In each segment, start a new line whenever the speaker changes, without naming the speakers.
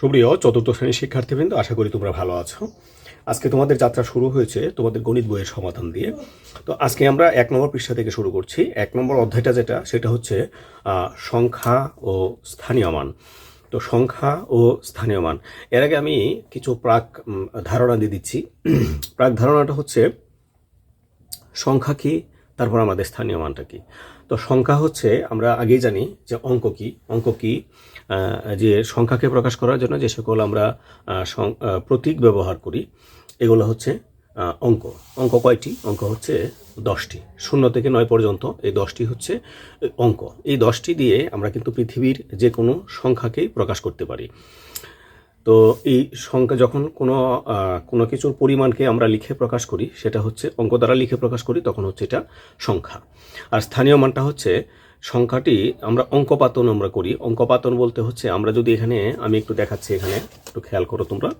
সুপ্রিয় চতুর্থ শ্রেণির শিক্ষার্থীবৃন্দ, আশা করি তোমরা ভালো আছো। আজকে তোমাদের যাত্রা শুরু হয়েছে তোমাদের গণিত বইয়ের সমাধান দিয়ে। তো আজকে আমরা এক নম্বর পৃষ্ঠা থেকে শুরু করছি। এক নম্বর অধ্যায়টা যেটা, সেটা হচ্ছে সংখ্যা ও স্থানীয় মান। তো সংখ্যা ও স্থানীয় মান। এর আগে আমি কিছু প্রাক ধারণা দিয়ে দিচ্ছি। প্রাক ধারণাটা হচ্ছে, সংখ্যা কি, তারপর আমাদের স্থানীয় মানটা কি। তো সংখ্যা হচ্ছে, আমরা আগেই জানি যে অঙ্ক কি। অঙ্ক কি যে সংখ্যাকে প্রকাশ করার জন্য যে সকল আমরা প্রতীক ব্যবহার করি, এগুলো হচ্ছে অঙ্ক। অঙ্ক কয়টি? অঙ্ক হচ্ছে দশটি। শূন্য থেকে নয় পর্যন্ত এই দশটি হচ্ছে অঙ্ক। এই দশটি দিয়ে আমরা কিন্তু পৃথিবীর যে কোনো সংখ্যাকেই প্রকাশ করতে পারি। তো এই সংখ্যা যখন কোনো কোনো কিছুর পরিমাণকে আমরা লিখে প্রকাশ করি, সেটা হচ্ছে অঙ্ক দ্বারা লিখে প্রকাশ করি, তখন হচ্ছে এটা সংখ্যা। আর স্থানীয় মানটা হচ্ছে সংখ্যাটি আমরা অঙ্কপাতন আমরা করি। অঙ্কপাতন বলতে হচ্ছে আমরা যদি এখানে, আমি একটু দেখাচ্ছি এখানে, একটু খেয়াল করো তোমরা।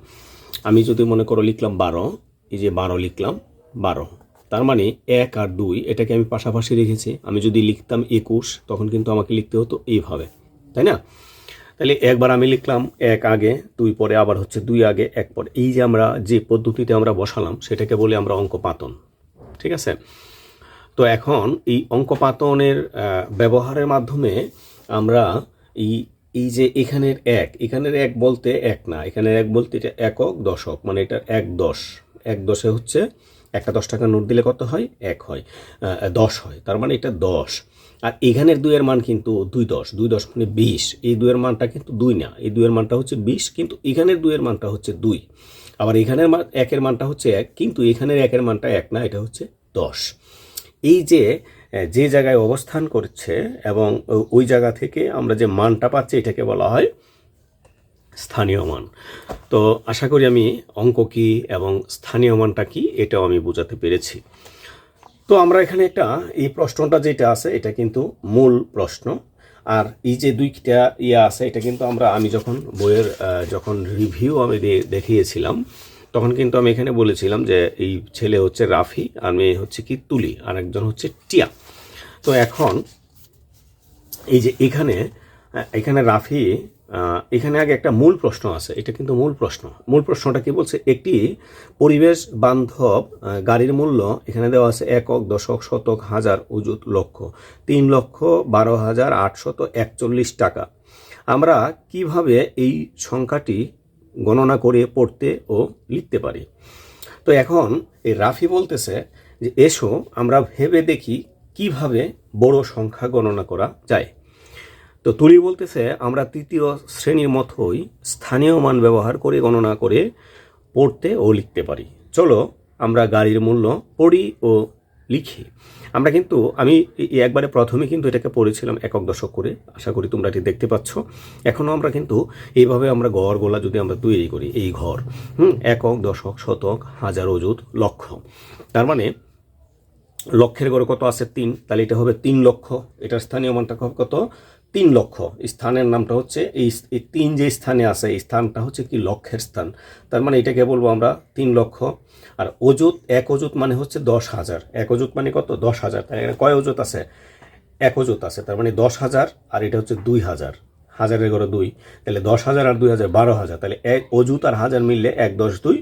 আমি যদি মনে করো লিখলাম বারো, এই যে বারো লিখলাম, বারো। তার মানে এক আর দুই, এটাকে আমি পাশাপাশি রেখেছি। আমি যদি লিখতাম একুশ, তখন কিন্তু আমাকে লিখতে হতো এইভাবে, তাই না? তাহলে একবার আমি লিখলাম এক আগে, দুই পরে, আবার হচ্ছে দুই আগে, এক পরে। এই যে আমরা যে পদ্ধতিতে আমরা বসালাম, সেটাকে বলি আমরা অঙ্কপাতন, ঠিক আছে? তো এখন এই অঙ্কপাতনের ব্যবহারের মাধ্যমে আমরা এই এই যে এখানের এক এখানের এক বলতে এক না, এখানের এক বলতে এটা একক দশক মানে এটা এক দশ। এক দশে হচ্ছে একটা দশ টাকা নোট দিলে কত হয়? এক হয়। দশ হয়। তার মানে এটা দশ। আর এখানের দুইয়ের মান কিন্তু দুই দশ দুই দশ মানে বিশ। এই দুইয়ের মানটা কিন্তু দুই না। এই দুইয়ের মানটা হচ্ছে বিশ, কিন্তু এখানের দুইয়ের মানটা হচ্ছে দুই। আবার এখানের মান, একের মানটা হচ্ছে এক, কিন্তু এখানের একের মানটা এক না, এটা হচ্ছে দশ। এই যে যে জায়গায় অবস্থান করছে এবং ওই জায়গা থেকে আমরা যে মানটা পাচ্ছি, এটাকে বলা হয় স্থানীয় মান। তো আশা করি আমি অঙ্ক কি এবং স্থানীয় মানটা কি, এটাও আমি বোঝাতে পেরেছি। তো আমরা এখানে একটা, এই প্রশ্নটা যেটা আছে, এটা কিন্তু মূল প্রশ্ন। আর এই যে দুইটা ইয়ে আছে, এটা কিন্তু আমরা, আমি যখন বইয়ের যখন রিভিউ আমি দেখিয়েছিলাম তখন কিন্তু আমি এখানে বলেছিলাম যে এই ছেলে হচ্ছে রাফি আর মেয়ে হচ্ছে কি তুলি আর একজন হচ্ছে টিয়া। তো এখন এই যে এখানে এখানে রাফি এখানে আগে একটা মূল প্রশ্ন আছে, এটা কিন্তু মূল প্রশ্ন। মূল প্রশ্নটা কি বলছে? একটি পরিবেশ বান্ধব গাড়ির মূল্য এখানে দেওয়া আছে একক, দশক, শতক, হাজার, উজুত, লক্ষ। তিন লক্ষ, বারো হাজার, আটশত একচল্লিশ টাকা। আমরা কীভাবে এই সংখ্যাটি গণনা করে পড়তে ও লিখতে পারি। তো এখন এই রাফি বলতেছে যে, এসো, আমরা ভেবে দেখি কীভাবে বড় সংখ্যা গণনা করা যায়। তো তুলি বলতেছে, আমরা তৃতীয় শ্রেণির মতোই স্থানীয় মান ব্যবহার করে গণনা করে পড়তে ও লিখতে পারি। চলো, আমরা গাড়ির মূল্য পড়ি ও লিখি। আমরা কিন্তু, আমি একবারে প্রথমে কিন্তু এটাকে পড়েছিলাম একক দশক করে। আশা করি তোমরা এটি দেখতে পাচ্ছ। এখনও আমরা কিন্তু এইভাবে আমরা গড়গুলা যদি আমরা তৈরি করি, এই ঘর, হুম, একক, দশক, শতক, হাজার অযুত, লক্ষ। তার মানে লক্ষের গড়ে কত আছে? তিন। তাহলে এটা হবে তিন লক্ষ। এটার স্থানীয় মানটা কত? তিন লক্ষ। স্থানের নামটা হচ্ছে এই তিন যে স্থানে আছে, এই স্থানটা হচ্ছে কি লক্ষের স্থান। তার মানে এটাকে বলব আমরা তিন লক্ষ। আর অজুত এক অজুত মানে হচ্ছে দশ হাজার। এক অজুত মানে কত? দশ হাজার। তাই এখানে কয় অজুত আছে? এক অজুত আছে। তার মানে দশ হাজার আর এটা হচ্ছে দুই হাজার। হাজারের গড়ে দুই। তাহলে দশ হাজার আর দুই হাজার বারো হাজার। তাহলে এক অজুত আর হাজার মিললে এক দশ দুই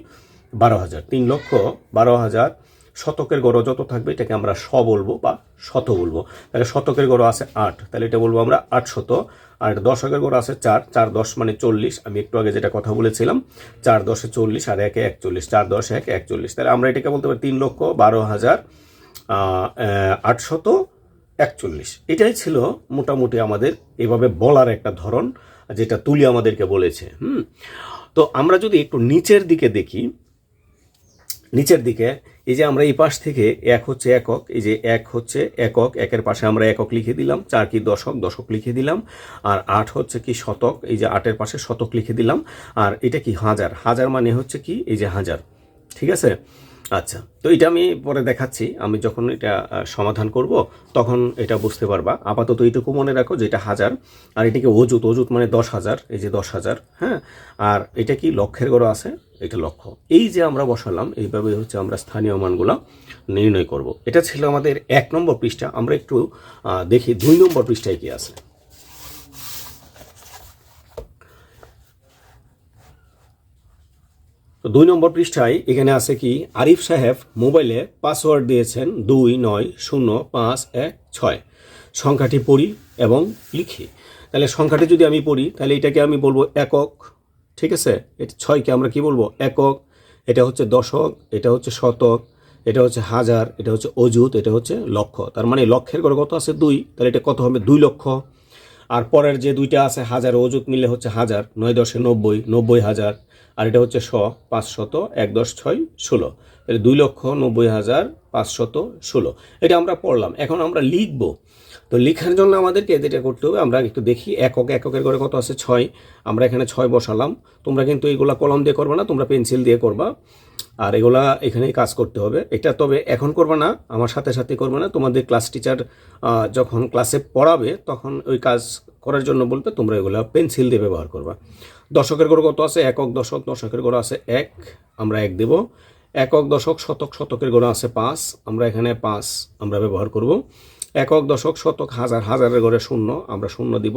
বারো হাজার। তিন লক্ষ বারো হাজার শতকের গড় যত থাকবে, এটাকে আমরা শ বলব বা শত বলব। তাহলে শতকের গড় আছে আট, তাহলে এটা বলব আমরা আট শত। আর দশকের গড় আছে চার চার দশ মানে চল্লিশ। আমি একটু আগে যেটা কথা বলেছিলাম, চার দশে চল্লিশ আর একে একচল্লিশ, চার দশ এক একচল্লিশ। তাহলে আমরা এটাকে বলতে পারি তিন লক্ষ বারো হাজার আটশত একচল্লিশ। এটাই ছিল মোটামুটি আমাদের এভাবে বলার একটা ধরন, যেটা তুলি আমাদেরকে বলেছে, হুম? তো আমরা যদি একটু নিচের দিকে দেখি, নিচের দিকে এই যে আমরা এই পাশ থেকে এক হচ্ছে একক, এই যে এক হচ্ছে একক, একের পাশে আমরা একক লিখে দিলাম, চার কি দশক দশক লিখে দিলাম, আর আট হচ্ছে কি শতক, এই যে আটের পাশে শতক লিখে দিলাম, আর এটা কি হাজার হাজার মানে হচ্ছে কি এই যে হাজার, ঠিক আছে? আচ্ছা তো এটা আমি পরে দেখাচ্ছি, আমি যখন এটা সমাধান করব, তখন এটা বুঝতে পারবা, আপাতত এইটুকু মনে রাখো যে এটা হাজার, আর এটাকে অজুত অজুত মানে দশ হাজার, এই যে দশ হাজার হ্যাঁ আর এটা কি লক্ষের গড় আছে? এটা লক্ষ্য। এই যে আমরা বসালাম, এইভাবে হচ্ছে আমরা স্থানীয় মানগুলো নির্ণয় করব। এটা ছিল আমাদের এক নম্বর পৃষ্ঠা। আমরা একটু দেখি দুই নম্বর পৃষ্ঠায় কি আছে। দুই নম্বর পৃষ্ঠায় এখানে আছে কি, আরিফ সাহেব মোবাইলে পাসওয়ার্ড দিয়েছেন দুই নয় শূন্য পাঁচ এক ছয়। সংখ্যাটি পড়ি এবং লিখি। তাহলে সংখ্যাটি যদি আমি পড়ি, তাহলে এটাকে আমি বলব একক ঠিক আছে? এটা ছয়কে আমরা কি বলব? একক। এটা হচ্ছে দশক, এটা হচ্ছে শতক, এটা হচ্ছে হাজার, এটা হচ্ছে অযুত, এটা হচ্ছে লক্ষ। তার মানে লক্ষের করে কত আছে? দুই। তাহলে এটা কত হবে? দুই লক্ষ। আর পরের যে দুইটা আছে, হাজার ও অযুত মিলে হচ্ছে হাজার, নয় দশে নব্বই নব্বই হাজার। আর এটা হচ্ছে শ পাঁচশত এক দশ ছয় ষোলো। তাহলে দুই লক্ষ, নব্বই হাজার পাঁচশত ষোলো। এটা আমরা পড়লাম। এখন আমরা লিখব তো লেখার জন্য আমাদেরকে যেটা করতে হবে, আমরা একটু দেখি, একক, এককের করে কত আছে? ছয়। আমরা এখানে ছয় বসালাম। তোমরা কিন্তু এইগুলা কলম দিয়ে করবে না, তোমরা পেন্সিল দিয়ে করবা। আর এগুলা এখানেই কাজ করতে হবে। এটা তবে এখন করবে না, আমার সাথে সাথে করবে না। তোমাদের ক্লাস টিচার যখন ক্লাসে পড়াবে, তখন ওই কাজ করার জন্য বলবে, তোমরা এগুলো পেন্সিল দিয়ে ব্যবহার করবা। দশকের গড় কত আছে? একক, দশক, দশকের গড় আছে এক। আমরা এক দেব। একক, দশক, শতক, শতকের গড় আছে পাঁচ। আমরা এখানে পাঁচ আমরা ব্যবহার করব। একক দশক শতক হাজার হাজারের গড়ে শূন্য, আমরা শূন্য দিব।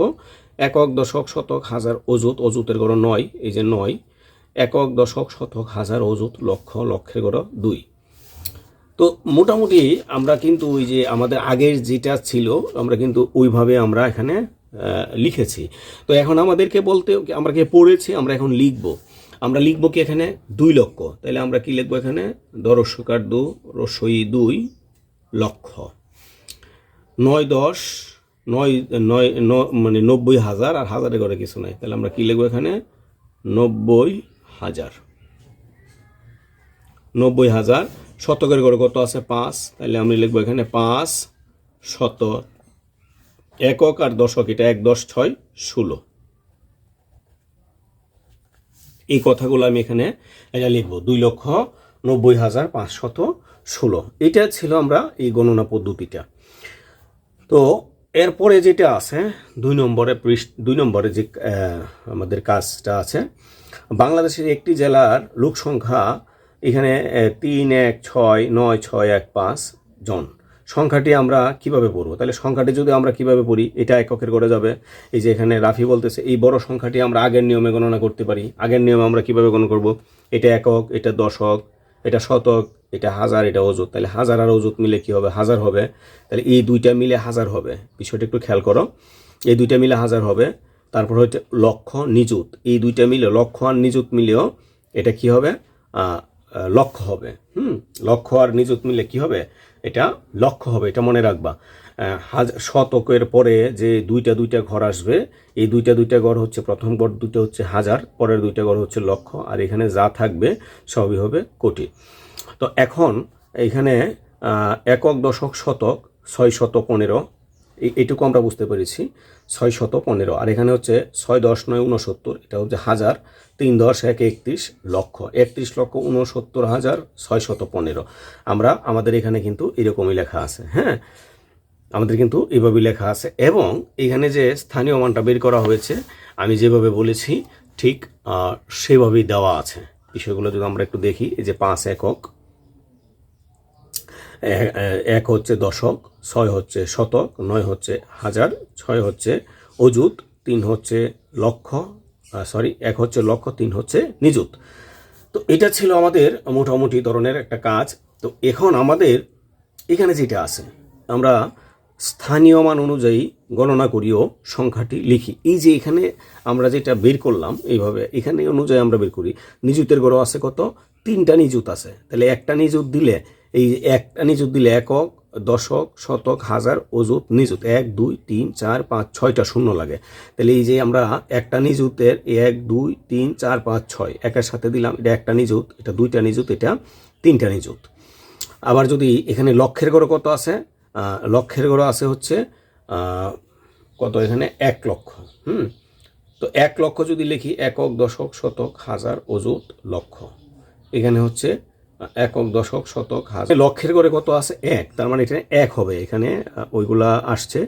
একক দশক শতক হাজার অজুত অজুতের গড় নয়, এই যে নয়। একক দশক শতক হাজার অজুত লক্ষ লক্ষের গড় দুই। তো মোটামুটি আমরা কিন্তু ওই যে আমাদের আগের যেটা ছিল, আমরা কিন্তু ওইভাবে আমরা এখানে লিখেছি। তো এখন আমাদেরকে বলতে, আমরা কে পড়েছি, আমরা এখন লিখব। আমরা লিখব কি এখানে দুই লক্ষ? তাহলে আমরা কি লিখব এখানে? দরস্বকার দু রসই দুই লক্ষ। নয় দশ, নয় নয়, ন- মানে নব্বই হাজার আর হাজারে করে কিছু নাই। তাহলে আমরা কি লিখব এখানে? নব্বই হাজার। নব্বই হাজার, শতকের গড়ে কত আছে? পাঁচ। তাহলে আমি লিখব এখানে পাঁচ শত একক আর দশক, এটা এক, দশ, ছয়, ষোলো। এই কথাগুলো আমি এখানে এটা লিখব। দুই লক্ষ নব্বই হাজার পাঁচশত ষোলো। এটা ছিল আমরা এই গণনা পদ্ধতিটা। তো এরপরে যেটা আছে, দুই নম্বরে পৃষ্ঠ, দুই নম্বরে যে আমাদের কাজটা আছে, বাংলাদেশের একটি জেলার লোক সংখ্যা এখানে তিন, এক, ছয়, নয়, ছয়, এক, পাঁচ জন। সংখ্যাটি আমরা কীভাবে পড়ব? তাহলে সংখ্যাটি যদি আমরা কীভাবে পড়ি, এটা এককের করে যাবে। এই যে এখানে রাফি বলতেছে, এই বড় সংখ্যাটি আমরা আগের নিয়মে গণনা করতে পারি। আগের নিয়মে আমরা কীভাবে গণনা করব? এটা একক, এটা দশক এটা শতক এটা হাজার এটা অজুত তাহলে হাজার আর অজুত মিলে কি হবে? হাজার হবে। তাহলে এই দুইটা মিলে হাজার হবে। বিষয়টা একটু খেয়াল করো। এই দুইটা মিলে হাজার হবে। তারপর হচ্ছে লক্ষ নিযুত। এই দুইটা মিলে লক্ষ আর নিযুত মিলেও এটা কি হবে? আহ, আহ, লক্ষ হবে। হুম? লক্ষ্য আর নিযুত মিলে কি হবে? এটা লক্ষ্য হবে। এটা মনে রাখবা। শতকের পরে যে দুইটা দুইটা ঘর আসবে, এই দুইটা দুইটা ঘর হচ্ছে প্রথম ঘর দুটো হচ্ছে হাজার, পরের দুইটা ঘর হচ্ছে লক্ষ, আর এখানে যা থাকবে সবই হবে কোটি। তো এখন এখানে একক দশক শতক, ছয় শত পনেরো এই- এইটুকু আমরা বুঝতে পেরেছি, ছয় শত পনেরো, আর এখানে হচ্ছে ছয় দশ নয় উনসত্তর এটা হচ্ছে হাজার, তিন দশ এক একত্রিশ লক্ষ একত্রিশ লক্ষ উনসত্তর হাজার, ছয় শত পনেরো। আমরা, আমাদের এখানে কিন্তু এরকমই লেখা আছে হ্যাঁ? আমাদের কিন্তু এভাবেই লেখা আছে। এবং এখানে যে স্থানীয় মানটা বের করা হয়েছে, আমি যেভাবে বলেছি, ঠিক সেভাবেই দেওয়া আছে। বিষয়গুলো যদি আমরা একটু দেখি, এই যে পাঁচ একক এক হচ্ছে দশক, ছয় হচ্ছে শতক, নয় হচ্ছে হাজার, ছয় হচ্ছে অযুত, তিন হচ্ছে লক্ষ সরি, এক হচ্ছে লক্ষ, তিন হচ্ছে নিযুত। তো এটা ছিল আমাদের মোটামুটি ধরনের একটা কাজ। তো এখন আমাদের এখানে যেটা আছে, আমরা স্থানীয় মান অনুযায়ী গণনা করিও সংখ্যাটি লিখি। এই যে এখানে আমরা যেটা বের করলাম, এইভাবে এখানে অনুযায়ী আমরা বের করি, নিযুতের গড় আছে কত? তিনটা নিযুত আছে। তাহলে একটা নিযুত দিলে, এই একটা নিযুত দিলে একক, দশক, শতক, হাজার, অযুত, নিযুত। এক, দুই, তিন, চার, পাঁচ, ছয়টা শূন্য লাগে। তাহলে এই যে আমরা একটা নিযুতের এক, দুই, তিন, চার, পাঁচ, ছয় একের সাথে দিলাম, এটা একটা নিযুত, এটা দুইটা নিযুত, এটা তিনটা নিযুত। আবার যদি এখানে লক্ষের গড় কত আছে? লক্ষের ঘরে আছে হচ্ছে কত এখানে? এক লক্ষ, হুম? তো এক লক্ষ যদি লিখি, একক, দশক, শতক, হাজার, অযুত, লক্ষ। এখানে হচ্ছে একক, দশক, শতক, হাজার। লক্ষের গড়ে কত আছে? এক। তার মানে এখানে এক হবে। এখানে ওইগুলা আসছে।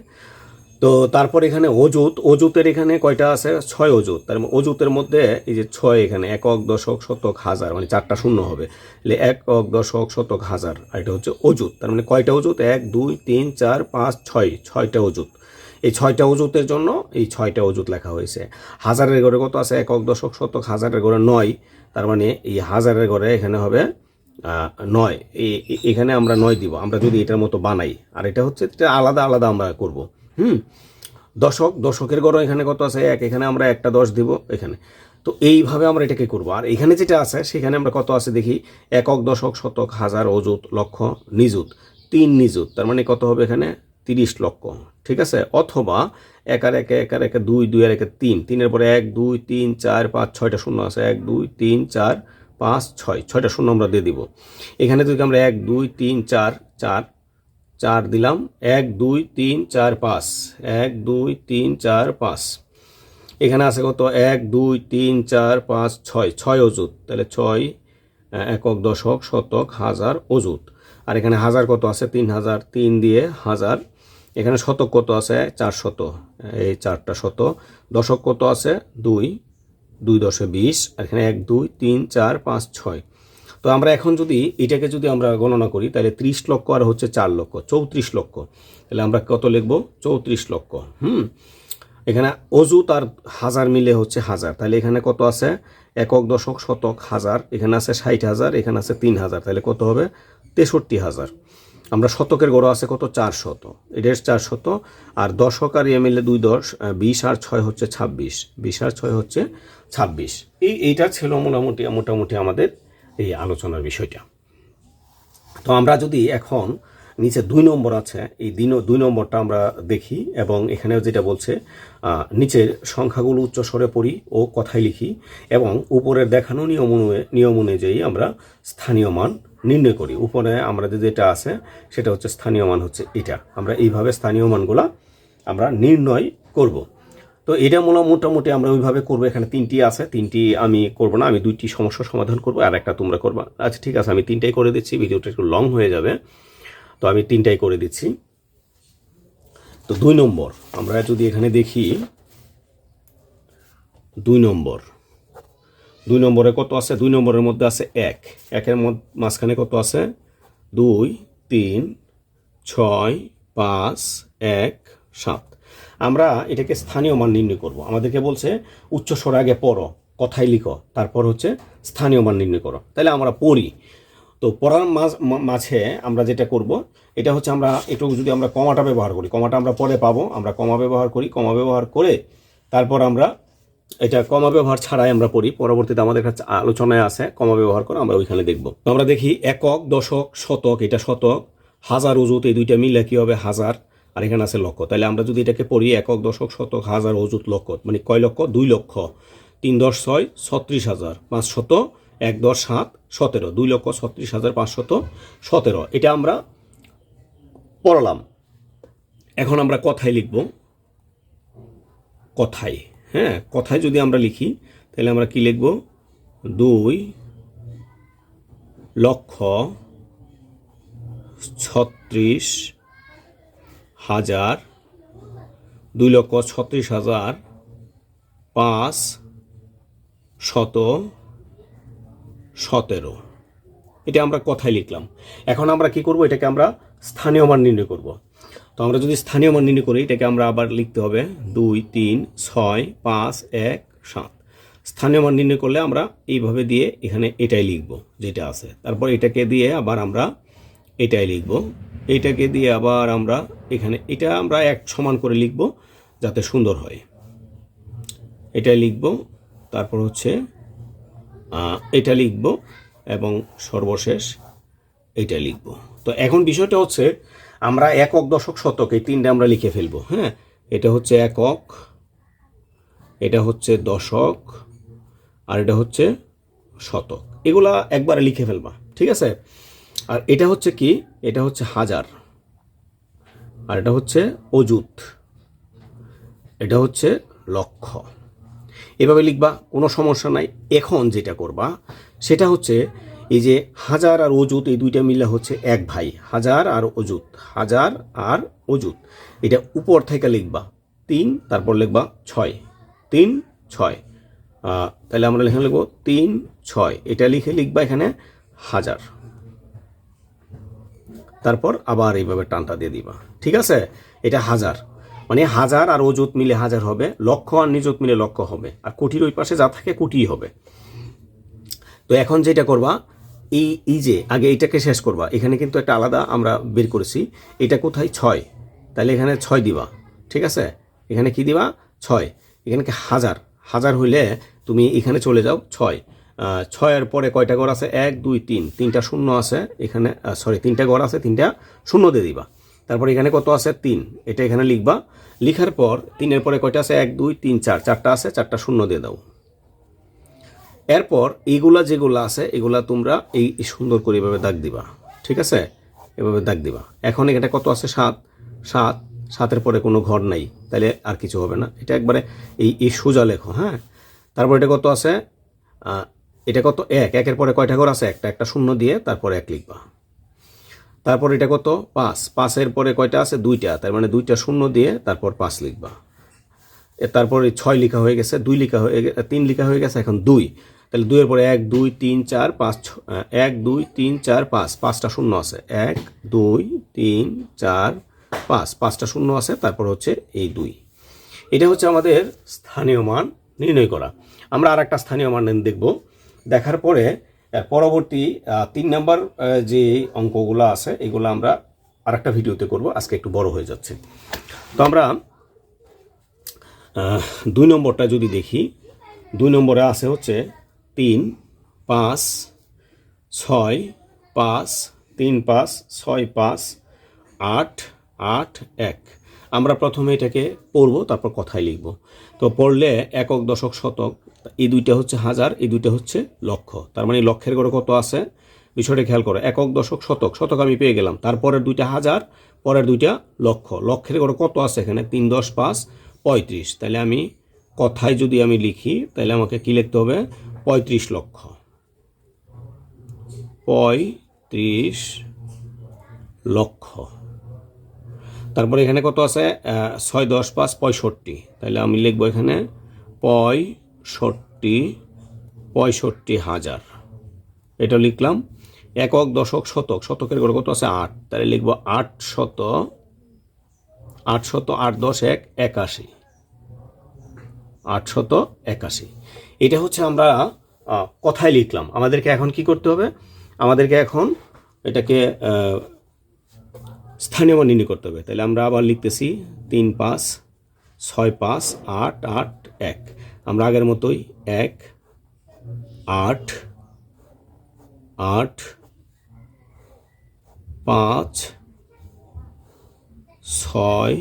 তো তারপর এখানে অজুত অজুতের এখানে কয়টা আছে? ছয় অজুত তার মানে অজুতের মধ্যে এই যে ছয় এখানে, একক, দশক, শতক, হাজার মানে চারটা শূন্য হবে। তাহলে একক, দশক, শতক, হাজার, আর এটা হচ্ছে অজুত তার মানে কয়টা অজুত এক, দুই, তিন, চার, পাঁচ, ছয়, ছয়টা অজুত এই ছয়টা অজুতের জন্য এই ছয়টা অজুত লেখা হয়েছে। হাজারের ঘরে কত আছে? একক, দশক, শতক, হাজারের ঘরে নয়। তার মানে এই হাজারের ঘরে এখানে হবে নয়। এখানে আমরা নয় দিব। আমরা যদি এটার মতো বানাই, আর এটা হচ্ছে আলাদা আলাদা আমরা করব। হুম। দশক, দশকের গড় এখানে কত আছে? এক, এখানে আমরা একটা দশ দিব এখানে। তো এইভাবে আমরা এটাকে করব। আর এখানে যেটা আছে, সেখানে আমরা কত আছে দেখি? একক দশক, শতক, হাজার, অযুত, লক্ষ, নিযুত। তিন নিযুত, তার মানে কত হবে এখানে? তিরিশ লক্ষ, ঠিক আছে? অথবা এক আর একে, এক আর একে দুই দুই আর একে তিন। তিনের পরে এক, দুই, তিন, চার, পাঁচ, ছয়টা শূন্য আছে। এক, দুই, তিন, চার, পাঁচ, ছয়। ছয়টা শূন্য আমরা দিয়ে দিব। এখানে যদি আমরা এক, দুই, তিন, চার চার চার দিলাম। এক, দুই, তিন, চার, পাঁচ। এক, দুই, তিন, চার, পাঁচ। এখানে আছে কত? এক, দুই, তিন, চার, পাঁচ, ছয়। ছয় অজুত তাহলে ছয় একক দশক, শতক, হাজার অজুত আর এখানে হাজার কত আছে? তিন হাজার। তিন দিয়ে হাজার। এখানে শতক কত আছে? চার শত। এই চারটা শত। দশক কত আছে? দুই। দুই দশে বিশ। এখানে এক, দুই, তিন, চার, পাঁচ, ছয়। তো আমরা এখন যদি এটাকে যদি আমরা গণনা করি, তাহলে ত্রিশ লক্ষ আর হচ্ছে চার লক্ষ, চৌত্রিশ লক্ষ। তাহলে আমরা কত লিখব? চৌত্রিশ লক্ষ। হুম? এখানে অজুত আর হাজার মিলে হচ্ছে হাজার। তাহলে এখানে কত আছে? একক দশক শতক হাজার। এখানে আছে ষাট হাজার, এখানে আছে তিন হাজার। তাহলে কত হবে? তেষট্টি হাজার। আমরা শতকের গড় আছে কত? চার শত এটার চার শত আর দশক আর এম দুই দশ বিশ আর ছয় হচ্ছে ছাব্বিশ। বিশ আর ছয় হচ্ছে ছাব্বিশ। এই এইটা ছিল মোটামুটি মোটামুটি আমাদের এই আলোচনার বিষয়টা। তো আমরা যদি এখন নিচে দুই নম্বর আছে, এই দিন দুই নম্বরটা আমরা দেখি এবং এখানে যেটা বলছে নিচের সংখ্যাগুলো উচ্চ স্বরে পড়ি ও কথায় লিখি এবং উপরের দেখানো নিয়ম নিয়ম অনুযায়ী আমরা স্থানীয় মান নির্ণয় করি। উপরে আমরা যে যেটা আছে, সেটা হচ্ছে স্থানীয় মান হচ্ছে এটা। আমরা এইভাবে স্থানীয় মানগুলা আমরা নির্ণয় করব। তো এটা হয় মোটামুটি আমরা ওইভাবে করব। এখানে তিনটি আছে, তিনটি আমি করব না, আমি দুইটি সমস্যার সমাধান করব আর একটা তোমরা করবা। আচ্ছা ঠিক আছে, আমি তিনটাই করে দিচ্ছি, ভিডিওটা একটু লং হয়ে যাবে। তো আমি তিনটাই করে দিচ্ছি। তো দুই নম্বর, আমরা যদি এখানে দেখি, দুই নম্বর, দুই নম্বরে কত আছে? দুই নম্বরের মধ্যে আছে এক। একের মাঝখানে কত আছে? দুই, তিন, ছয়, পাঁচ, এক, সাত। আমরা এটাকে স্থানীয় মান নির্ণয় করব। আমাদেরকে বলছে, উচ্চ স্বর আগে পড়ো, কথায় লিখো, তারপর হচ্ছে স্থানীয় মান নির্ণয় করো। তাহলে আমরা পড়ি। তো পড়ার মাঝ আমরা যেটা করব, এটা হচ্ছে আমরা একটু যদি আমরা কমাটা ব্যবহার করি, কমাটা আমরা পরে পাবো, আমরা কমা ব্যবহার করি, কমা ব্যবহার করে তারপর আমরা এটা কমা ব্যবহার ছাড়াই আমরা পড়ি। পরবর্তীতে আমাদের কাছে আলোচনায় আছে, কমা ব্যবহার করে আমরা ওইখানে দেখব। আমরা দেখি একক, দশক, শতক, এটা শতক, হাজার অজুত এই দুইটা মিলে কী হবে? হাজার। আর এখানে আছে লক্ষ। তাহলে আমরা যদি এটাকে পড়ি একক, দশক, শতক, হাজার অজুত লক্ষ মানে কয় লক্ষ? দুই লক্ষ। তিন দশ ছয়, ছত্রিশ হাজার। পাঁচ শত, এক দশ সাত, সতেরো। দুই লক্ষ, ছত্রিশ হাজার পাঁচশত সতেরো। এটা আমরা পড়লাম। এখন আমরা কথায় লিখব। কথায় হ্যাঁ? কথায় যদি আমরা লিখি তাহলে আমরা কি লিখব? দুই লক্ষ, ছত্রিশ হাজার, দুই লক্ষ ছত্রিশ হাজার, পাঁচ শত সতেরো। এটা আমরা কথায় লিখলাম। এখন আমরা কি করব? এটাকে আমরা স্থানীয় মান নির্ণয় করব। তো আমরা যদি স্থানীয় মান নির্ণয় করি, এটাকে আমরা আবার লিখতে হবে দুই, তিন, ছয়, পাঁচ, এক, সাত। স্থানীয় মান নির্ণয় করলে আমরা এইভাবে দিয়ে এখানে এটাই লিখব যেটা আছে। তারপর এটাকে দিয়ে আবার আমরা এটাই লিখব। এটাকে দিয়ে আবার আমরা এখানে, এটা আমরা এক সমান করে লিখব যাতে সুন্দর হয়। এটাই লিখব, তারপর হচ্ছে এটা লিখব এবং সর্বশেষ এটা লিখব। তো এখন বিষয়টা হচ্ছে, আমরা একক দশক শতক এই তিনটে আমরা লিখে ফেলব হ্যাঁ? এটা হচ্ছে একক, এটা হচ্ছে দশক, আর এটা হচ্ছে শতক। এগুলা একবারে লিখে ফেলবা, ঠিক আছে? আর এটা হচ্ছে কি? এটা হচ্ছে হাজার। আর এটা হচ্ছে অজুত এটা হচ্ছে লক্ষ। এভাবে লিখবা, কোনো সমস্যা নাই। এখন যেটা করবা, সেটা হচ্ছে এই যে হাজার আর অজুত এই দুইটা মিলে হচ্ছে এক ভাই। হাজার আর অজুত হাজার আর অজুত এটা উপর থেকে লিখবা। তিন, তারপর লিখবা ছয়। তিন, ছয়। তাহলে আমরা এখানে লিখব তিন, ছয়। এটা লিখে লিখবা এখানে হাজার। তারপর আবার এইভাবে টানটা দিয়ে দিবা। ঠিক আছে? এটা হাজার। মানে হাজার আর অজুত মিলে হাজার হবে, লক্ষ আর নিযুত মিলে লক্ষ হবে। আর কোটির ওই পাশে যা থাকে কোটিই হবে। তো এখন যেটা করবা, এই এই যে, আগে এইটাকে শেষ করবা। এখানে কিন্তু একটা আলাদা আমরা বের করেছি। এটা কোথায়? ছয়। তাহলে এখানে ছয় দিবা। ঠিক আছে? এখানে কি দিবা? ছয়। এখানে হাজার? হাজার হইলে তুমি এখানে চলে যাও ছয়। ছয়ের পরে কয়টা ঘর আছে? এক, দুই, তিন। তিনটা শূন্য আছে এখানে সরি তিনটা ঘর আছে, তিনটা শূন্য দিয়ে দিবা। তারপর এখানে কত আছে? তিন। এটা এখানে লিখবা। লিখার পর তিনের পরে কয়টা আছে? এক, দুই, তিন, চার। চারটা আছে, চারটা শূন্য দিয়ে দাও। এরপর এইগুলা যেগুলো আছে, এগুলা তোমরা এই সুন্দর করে এভাবে দাগ দিবা। ঠিক আছে? এভাবে দাগ দিবা। এখন এটা কত আছে? সাত। সাত। সাতের পরে কোনো ঘর নাই। তাহলে আর কিছু হবে না। এটা একবারে এই এই সোজা লেখো হ্যাঁ? তারপর এটা কত আছে? এটা কত? এক। একের পরে কয়টা ঘর আছে? একটা একটা শূন্য দিয়ে তারপরে এক লিখবা। তারপর এটা কত? পাঁচ। পাঁচের পরে কয়টা আছে? দুইটা। তার মানে দুইটা শূন্য দিয়ে তারপর পাঁচ লিখবা। তারপরে ছয় লেখা হয়ে গেছে, দুই লেখা হয়ে তিন লেখা হয়ে গেছে, এখন দুই। তাহলে দুইয়ের পরে এক, দুই, তিন, চার, পাঁচ এক, দুই, তিন, চার, পাঁচ। পাঁচটা শূন্য আছে। এক, দুই, তিন, চার, পাঁচ। পাঁচটা শূন্য আছে, তারপর হচ্ছে এই দুই। এটা হচ্ছে আমাদের স্থানীয় মান নির্ণয় করা। আমরা আর একটা স্থানীয় মান দেখব। দেখার পরে পরবর্তী তিন নাম্বার যে অঙ্কগুলো আছে, এগুলো আমরা আর একটা ভিডিওতে করব। আজকে একটু বড় হয়ে যাচ্ছে। তো আমরা দুই নম্বরটা যদি দেখি, দুই নম্বরে আছে হচ্ছে তিন, পাঁচ, ছয়, পাঁচ, তিন, পাঁচ, ছয়, পাঁচ, আট আট, এক। আমরা প্রথমে এটাকে পড়ব, তারপর কথায় লিখব। তো পড়লে একক, দশক, শতক এই দুইটা হচ্ছে হাজার, এই দুইটা হচ্ছে লক্ষ। তার মানে লক্ষের গড়ে কত আছে? বিষয়টা খেয়াল করো, একক, দশক, শতক। শতক আমি পেয়ে গেলাম। তারপরের দুইটা হাজার, পরের দুইটা লক্ষ। লক্ষের গড়ে কত আছে এখানে? তিন, দশ, পাঁচ, পঁয়ত্রিশ। তাহলে আমি কথায় যদি আমি লিখি, তাহলে আমাকে কি লিখতে হবে? পঁয়ত্রিশ লক্ষ। পঁয়ত্রিশ লক্ষ। তারপরে এখানে কত আছে? ছয়, দশ, পাঁচ, পঁয়ষট্টি। তাহলে আমি লিখব এখানে পঁয়ষট্টি পঁয়ষট্টি হাজার। এটা লিখলাম একক দশক শতক, শতকের গড়ে কত আছে? আট। তাহলে লিখব আট শত আট শত আট দশ এক একাশি আটশত একাশি। এটা হচ্ছে আমরা কথায় লিখলাম। আমাদেরকে এখন কি করতে হবে? আমাদেরকে এখন এটাকে স্থানীয় মান নির্ণয় করতে হবে। তাহলে আমরা আবার লিখতেছি তিন পাঁচ, ছয় পাঁচ, আট আট, এক। আমরা আগের মতোই এক, আট আট, পাঁচ, ছয়,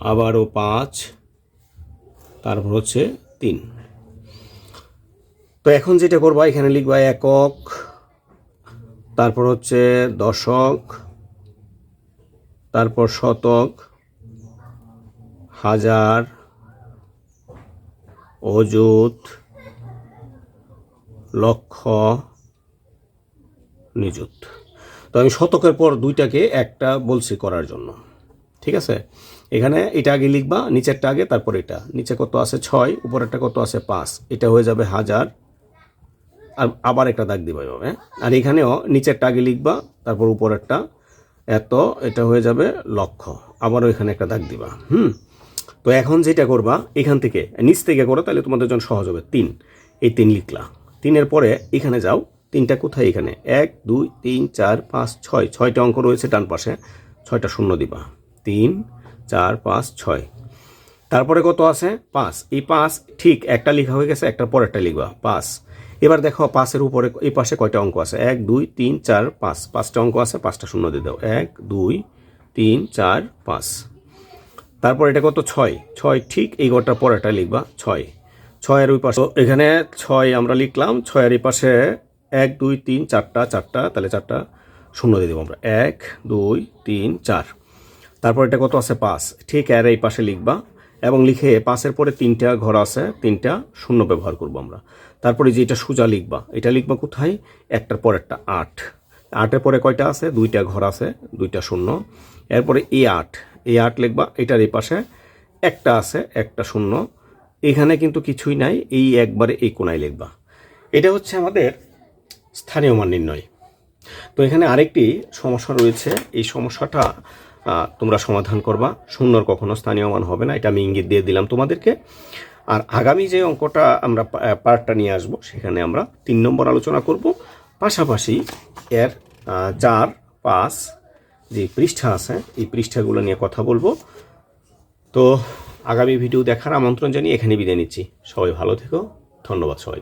আবারও পাঁচ, তারপর হচ্ছে তিন। তো এখন যেটা করবা, এখানে লিখবা একক, তারপর হচ্ছে দশক, তারপর শতক, হাজার অযুত লক্ষ নিযুত। তো আমি শতকের পর দুইটাকে একটা বলছি করার জন্য। ঠিক আছে? এখানে এটা আগে লিখবা, নিচেরটা আগে, তারপর এটা। নিচে কত আছে? ছয়, উপরেরটা কত আছে? পাঁচ। এটা হয়ে যাবে হাজার। আর আবার একটা দাগ দিবা এভাবে আর এখানেও নিচেরটা আগে লিখবা, তারপর উপরেরটা। এত, এটা হয়ে যাবে লক্ষ। আবারও এখানে একটা দাগ দিবা, হুম? তো এখন যেটা করবা, এখান থেকে, নিচ থেকে করো, তাহলে তোমাদের জন্য সহজ হবে তিন। এই তিন লিখলা। তিনের পরে এখানে যাও, তিনটা কোথায় এখানে? এক, দুই, তিন, চার, পাঁচ, ছয়। ছয়টা অঙ্ক রয়েছে ডান পাশে, ছয়টা শূন্য দিবা। তিন, চার, পাঁচ, ছয়। তারপরে কত আছে? পাঁচ। এই পাঁচ ঠিক একটা লেখা হয়ে গেছে পরেরটা লিখবা। পাঁচ। এবার দেখো পাঁচের উপরে, এই পাশে কয়টা অঙ্ক আছে? এক, দুই, তিন, চার, পাঁচ। পাঁচটা অঙ্ক আছে, পাঁচটা শূন্য দিয়ে দাও। এক, দুই, তিন, চার, পাঁচ। তারপর এটা কত? ছয়। ছয়, ঠিক এই ঘরটার পরেরটা লিখবা। ছয়। ছয়ের ওই পাশে এখানে ছয় আমরা লিখলাম। ছয়ের এই পাশে এক, দুই, তিন, চারটা চারটা, তাহলে চারটা শূন্য দিয়ে দেবো আমরা। এক, দুই, তিন, চার। তারপর এটা কত আছে? পাঁচ। ঠিক এর এই পাশে লিখবা। এবং লিখে পাঁচের পরে তিনটা ঘর আছে, তিনটা শূন্য ব্যবহার করব আমরা। তারপরে যে এটা সোজা লিখবা, এটা লিখবা কোথায়? একটার পর একটা, আট। আটের পরে কয়টা আছে? দুইটা ঘর আছে, দুইটা শূন্য। এরপরে এ আট। এই আট লিখবা এটার এই পাশে একটা আছে, একটা শূন্য। এখানে কিন্তু কিছুই নাই, এই একবারে এই কোনায় লিখবা এটা হচ্ছে আমাদের স্থানীয় মান নির্ণয়। তো এখানে আরেকটি সমস্যা রয়েছে, এই সমস্যাটা তোমরা সমাধান করবা। শূন্যর কখনো স্থানীয় মান হবে না, এটা আমি ইঙ্গিত দিয়ে দিলাম তোমাদেরকে। আর আগামী যে অঙ্কটা আমরা পার্টটা নিয়ে আসব, সেখানে আমরা তিন নম্বর আলোচনা করব। পাশাপাশি এর চার, পাঁচ যে পৃষ্ঠা আছে, এই পৃষ্ঠাগুলো নিয়ে কথা বলব। তো আগামী ভিডিও দেখার আমন্ত্রণ জানিয়ে এখানে বিদায় নিচ্ছি। সবাই ভালো থেকো। ধন্যবাদ সবাই